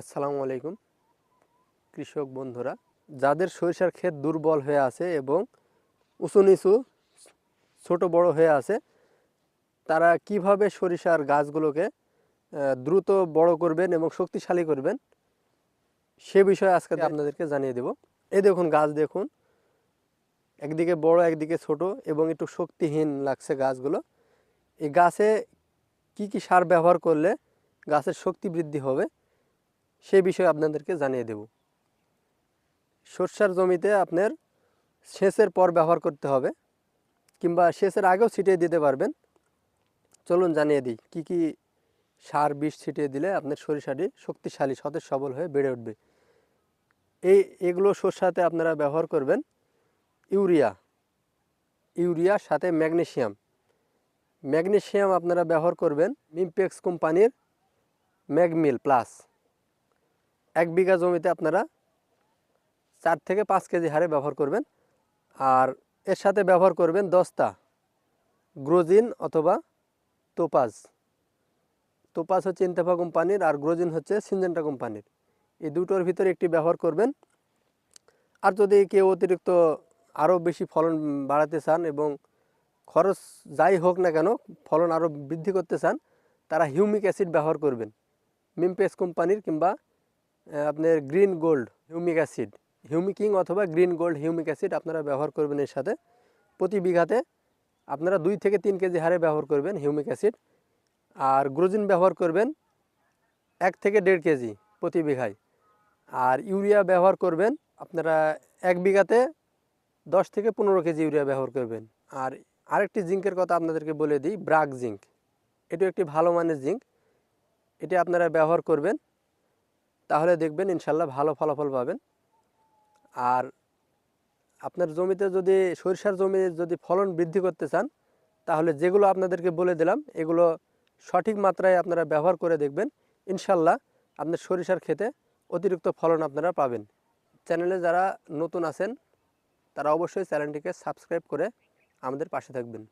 আসসালামু আলাইকুম কৃষক বন্ধুরা। যাদের সরিষার ক্ষেত দুর্বল হয়ে আছে এবং উঁচু নিচু ছোট বড় হয়ে আছে তারা কীভাবে সরিষার গাছগুলোকে দ্রুত বড় করবেন এবং শক্তিশালী করবেন সে বিষয়ে আজকে আপনাদেরকে জানিয়ে দেব। এই দেখুন গাছ দেখুন একদিকে বড় একদিকে ছোট এবং একটু শক্তিহীন লাগছে গাছগুলো। এই গাছে কি কি সার ব্যবহার করলে গাছের শক্তি বৃদ্ধি হবে? সেই বিষয়ে আপনাদেরকে জানিয়ে দেব। সর্ষার জমিতে আপনার সেচের পর ব্যবহার করতে হবে কিংবা সেচের আগেও ছিটিয়ে দিতে পারবেন। চলুন জানিয়ে দিই, কি কি সার বিষ ছিটিয়ে দিলে আপনার সরিষাটি শক্তিশালী, সতেজ, সবল হয়ে বেড়ে উঠবে। এই, এগুলো সরষাতে আপনারা ব্যবহার করবেন ইউরিয়া। ইউরিয়ার সাথে ম্যাগনেশিয়াম ম্যাগনেসিয়াম আপনারা ব্যবহার করবেন মিমপেক্স কোম্পানির ম্যাগমিল প্লাস। এক বিঘা জমিতে আপনারা চার থেকে পাঁচ কেজি হারে ব্যবহার করবেন। আর এর সাথে ব্যবহার করবেন দশটা গ্রোজিন অথবা তোপাজ তোপাজ হচ্ছে ইন্তেফা কোম্পানির আর গ্রোজিন হচ্ছে সিনজেন্টা কোম্পানির। এই দুটোর ভিতরে একটি ব্যবহার করবেন। আর যদি কেউ অতিরিক্ত আরও বেশি ফলন বাড়াতে চান এবং খরচ যাই হোক না কেন ফলন আরও বৃদ্ধি করতে চান, তারা হিউমিক অ্যাসিড ব্যবহার করবেন। মিমপেস কোম্পানির কিংবা আপনার গ্রিন গোল্ড হিউমিক অ্যাসিড হিউমিকিং অথবা গ্রিন গোল্ড হিউমিক অ্যাসিড আপনারা ব্যবহার করবেন এর সাথে। প্রতি বিঘাতে আপনারা দুই থেকে তিন কেজি হারে ব্যবহার করবেন হিউমিক অ্যাসিড আর গ্রোজিন ব্যবহার করবেন এক থেকে দেড় কেজি প্রতি বিঘায়। আর ইউরিয়া ব্যবহার করবেন আপনারা এক বিঘাতে দশ থেকে পনেরো কেজি ইউরিয়া ব্যবহার করবেন। আর আরেকটি জিঙ্কের কথা আপনাদেরকে বলে দিই ব্রাক জিঙ্ক। এটি একটি ভালো মানের জিঙ্ক। এটি আপনারা ব্যবহার করবেন তাহলে দেখবেন ইনশাল্লাহ ভালো ফলাফল পাবেন। আর আপনার জমিতে যদি, সরিষার জমি যদি ফলন বৃদ্ধি করতে চান, তাহলে যেগুলো আপনাদেরকে বলে দিলাম, এগুলো সঠিক মাত্রায় আপনারা ব্যবহার করে দেখবেন। ইনশাল্লাহ আপনার সরিষার ক্ষেতে অতিরিক্ত ফলন আপনারা পাবেন। চ্যানেলে যারা নতুন আছেন, তারা অবশ্যই চ্যানেলটিকে সাবস্ক্রাইব করে আমাদের পাশে থাকবেন।